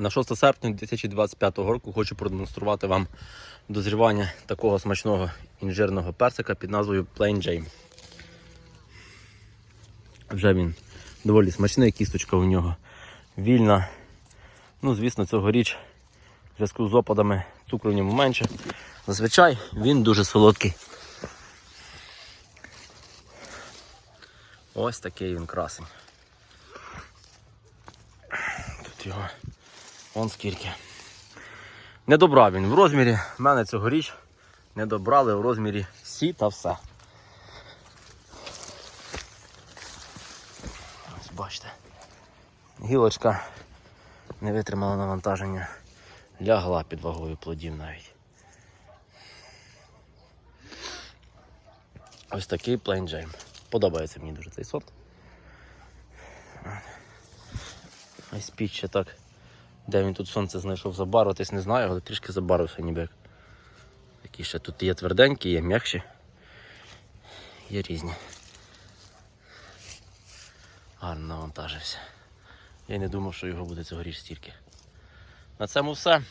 На 6 серпня 2025 року хочу продемонструвати вам дозрівання такого смачного інжирного персика під назвою Plain Jane. Вже він доволі смачний, кісточка у нього вільна. Ну, звісно, цьогоріч в зв'язку з опадами цукру в ньому менше. Зазвичай він дуже солодкий. Ось такий він красень. Тут його вон скільки. Не добрав він в розмірі. В мене цьогоріч не добрали в розмірі всі та все. Ось бачите. Гілочка не витримала навантаження. Лягла під вагою плодів навіть. Ось такий Plain Jane. Подобається мені дуже цей сорт. Ось піч ще так. Де він тут сонце знайшов забарвитись, не знаю, але трішки забарвився ніби. як. Такі ще тут є тверденькі, є м'якші. Є різні. Гарно навантажився. Я не думав, що його буде цьогоріч стільки. На цьому все.